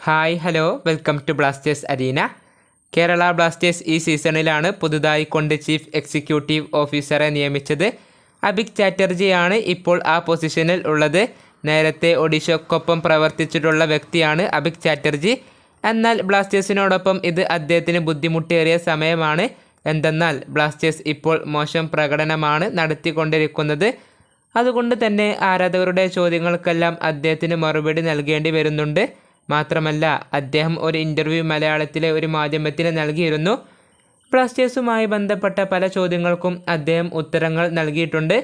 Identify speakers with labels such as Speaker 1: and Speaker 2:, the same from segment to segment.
Speaker 1: Hi hello welcome to Blasters arena Kerala Blasters ഈ സീസണിലാണ് പുതുതായി കൊണ്ട് ചീഫ് എക്സിക്യൂട്ടീവ് ഓഫീസറെ നിയമിച്ചത്. അഭിക് ചാറ്റർജിയാണ് ഇപ്പോൾ ആ പൊസിഷനിൽ ഉള്ളത്. നേരത്തെ ഒഡീഷയ്ക്കൊപ്പം പ്രവർത്തിച്ചിട്ടുള്ള വ്യക്തിയാണ് അഭിക് ചാറ്റർജി എന്നാൽ ബ്ലാസ്റ്റേഴ്സിനോടൊപ്പം ഇത് അദ്ദേഹത്തിന് ബുദ്ധിമുട്ടേറിയ സമയമാണ്. എന്തെന്നാൽ ബ്ലാസ്റ്റേഴ്സ് ഇപ്പോൾ മോശം പ്രകടനമാണ് നടത്തിക്കൊണ്ടിരിക്കുന്നത്. അതുകൊണ്ട് തന്നെ ആരാധകരുടെ ചോദ്യങ്ങൾക്കെല്ലാം അദ്ദേഹത്തിന് മറുപടി നൽകേണ്ടി വരുന്നുണ്ട്. മാത്രമല്ല അദ്ദേഹം ഒരു ഇന്റർവ്യൂ മലയാളത്തിലെ ഒരു മാധ്യമത്തിന് നൽകിയിരുന്നു. ബ്ലാസ്റ്റേഴ്സുമായി ബന്ധപ്പെട്ട പല ചോദ്യങ്ങൾക്കും അദ്ദേഹം ഉത്തരങ്ങൾ നൽകിയിട്ടുണ്ട്.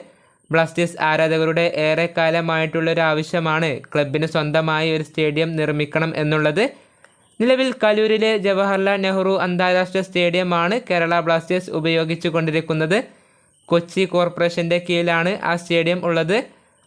Speaker 1: ബ്ലാസ്റ്റേഴ്സ് ആരാധകരുടെ ഏറെക്കാലമായിട്ടുള്ളൊരു ആവശ്യമാണ് ക്ലബിന് സ്വന്തമായി ഒരു സ്റ്റേഡിയം നിർമ്മിക്കണം എന്നുള്ളത്. നിലവിൽ കലൂരിലെ ജവഹർലാൽ നെഹ്റു അന്താരാഷ്ട്ര സ്റ്റേഡിയമാണ് കേരള ബ്ലാസ്റ്റേഴ്സ് ഉപയോഗിച്ചു കൊണ്ടിരിക്കുന്നത് കൊച്ചി കോർപ്പറേഷന്റെ കീഴിലാണ് ആ സ്റ്റേഡിയം ഉള്ളത്.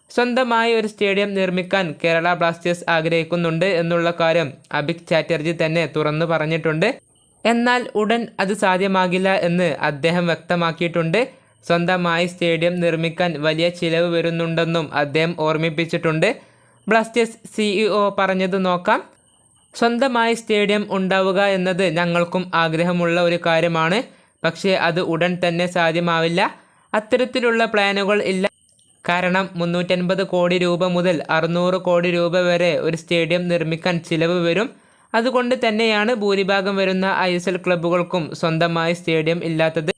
Speaker 1: സ്വന്തമായി ഒരു സ്റ്റേഡിയം നിർമ്മിക്കാൻ കേരള ബ്ലാസ്റ്റേഴ്സ് ആഗ്രഹിക്കുന്നുണ്ട് എന്നുള്ള കാര്യം അഭിക് ചാറ്റർജി തന്നെ തുറന്നു പറഞ്ഞിട്ടുണ്ട്. എന്നാൽ ഉടൻ അത് സാധ്യമാകില്ല എന്ന് അദ്ദേഹം വ്യക്തമാക്കിയിട്ടുണ്ട്. സ്വന്തമായി സ്റ്റേഡിയം നിർമ്മിക്കാൻ വലിയ ചിലവ് വരുന്നുണ്ടെന്നും അദ്ദേഹം ഓർമ്മിപ്പിച്ചിട്ടുണ്ട്. ബ്ലാസ്റ്റേഴ്സ് സിഇഒ പറഞ്ഞത് നോക്കാം. സ്വന്തമായി സ്റ്റേഡിയം ഉണ്ടാവുക എന്നത് ഞങ്ങൾക്കും ആഗ്രഹമുള്ള ഒരു കാര്യമാണ്. പക്ഷേ അത് ഉടൻ തന്നെ സാധ്യമാവില്ല. അത്തരത്തിലുള്ള പ്ലാനുകൾ ഇല്ല. കാരണം മുന്നൂറ്റൻപത് കോടി രൂപ മുതൽ അറുന്നൂറ് കോടി രൂപ വരെ ഒരു സ്റ്റേഡിയം നിർമ്മിക്കാൻ ചിലവ് വരും. അതുകൊണ്ട് തന്നെയാണ് ഭൂരിഭാഗം വരുന്ന ഐ എസ് എൽ ക്ലബ്ബുകൾക്കും സ്വന്തമായി സ്റ്റേഡിയം ഇല്ലാത്തത്.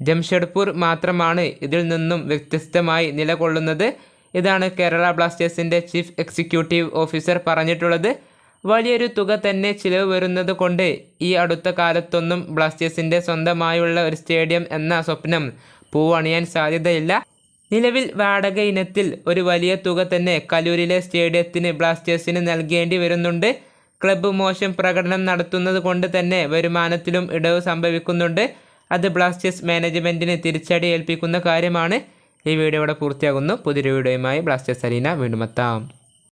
Speaker 1: ജംഷഡ്പൂർ മാത്രമാണ് ഇതിൽ നിന്നും വ്യത്യസ്തമായി നിലകൊള്ളുന്നത്. ഇതാണ് കേരള ബ്ലാസ്റ്റേഴ്സിന്റെ ചീഫ് എക്സിക്യൂട്ടീവ് ഓഫീസർ പറഞ്ഞിട്ടുള്ളത്. വലിയൊരു തുക തന്നെ ചിലവ് വരുന്നത് കൊണ്ട് ഈ അടുത്ത കാലത്തൊന്നും ബ്ലാസ്റ്റേഴ്സിന്റെ സ്വന്തമായുള്ള ഒരു സ്റ്റേഡിയം എന്ന സ്വപ്നം പൂവണിയാൻ സാധ്യതയില്ല. നിലവിൽ വാടക ഇനത്തിൽ ഒരു വലിയ തുക തന്നെ കലൂരിലെ സ്റ്റേഡിയത്തിന് ബ്ലാസ്റ്റേഴ്സിന് നൽകേണ്ടി വരുന്നുണ്ട്. ക്ലബ്ബ് മോശം പ്രകടനം നടത്തുന്നത് കൊണ്ട് തന്നെ വരുമാനത്തിലും ഇടവ് സംഭവിക്കുന്നുണ്ട്. അത് ബ്ലാസ്റ്റേഴ്സ് മാനേജ്മെന്റിന് തിരിച്ചടി ഏൽപ്പിക്കുന്ന കാര്യമാണ്. ഈ വീഡിയോ ഇവിടെ പൂർത്തിയാകുന്നു. പുതിയൊരു വീഡിയോയുമായി ബ്ലാസ്റ്റേഴ്സ് അരീന വീണ്ടും എത്താം.